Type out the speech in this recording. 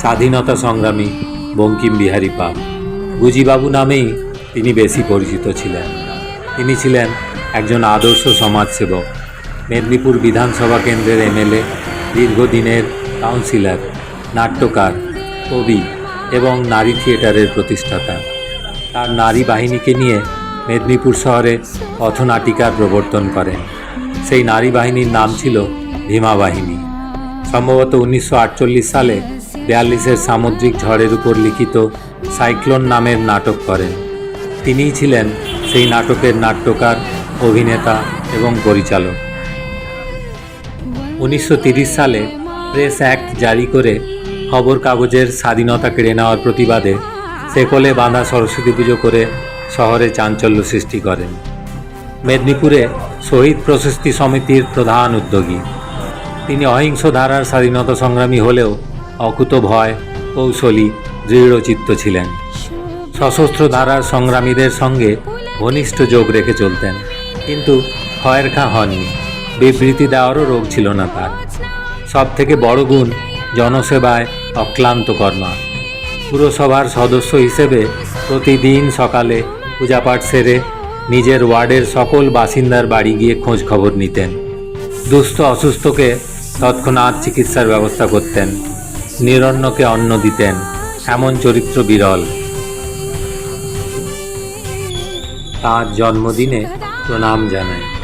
স্বাধীনতা সংগ্রামী বঙ্কিম বিহারী পাল। গুজিবাবু নামেই তিনি বেশি পরিচিত ছিলেন। তিনি ছিলেন একজন আদর্শ সমাজসেবক। মেদিনীপুর বিধানসভা কেন্দ্রের এমএলএ দীর্ঘদিনের কাউন্সিলর, নাট্যকার, কবি এবং নারী থিয়েটারের প্রতিষ্ঠাতা। তার নারী বাহিনীকে নিয়ে মেদিনীপুর শহরে পথনাটিকার প্রবর্তন করেন। সেই নারী বাহিনীর নাম ছিল ভীমা বাহিনী। সম্ভবত উনিশশো আটচল্লিশ সালে বিয়াল্লিশের সামুদ্রিক ঝড়ের উপর লিখিত সাইক্লোন নামের নাটক করেন। তিনিই ছিলেন সেই নাটকের নাট্যকার, অভিনেতা এবং পরিচালক। উনিশশো সালে প্রেস অ্যাক্ট জারি করে খবর কাগজের স্বাধীনতা কেড়ে নেওয়ার প্রতিবাদে সেকলে বাঁধা সরস্বতী পুজো করে শহরে চাঞ্চল্য সৃষ্টি করেন। মেদিনীপুরে শহীদ প্রশস্তি সমিতির প্রধান উদ্যোগী। তিনি অহিংস ধারার স্বাধীনতা সংগ্রামী হলেও অকুত ভয়, কৌশলী, দৃঢ়চিত্ত ছিলেন। সশস্ত্র ধারার সংগ্রামীদের সঙ্গে ঘনিষ্ঠ যোগ রেখে চলতেন, কিন্তু খয়ের খাঁ হননি। বিবৃতি দেওয়ারও রোগ ছিল না তার। সব থেকে বড় গুণ জনসেবায় অক্লান্ত কর্মা। পুরসভার সদস্য হিসেবে প্রতিদিন সকালে পূজাপাঠ সেরে নিজের ওয়ার্ডের সকল বাসিন্দার বাড়ি গিয়ে খোঁজ খবর নিতেন। দুস্থ অসুস্থকে তৎক্ষণাৎ চিকিৎসার ব্যবস্থা করতেন। নিরন্নকে অন্ন দিতেন এমন চরিত্র বিরল। তার জন্মদিনে প্রণাম জানায়।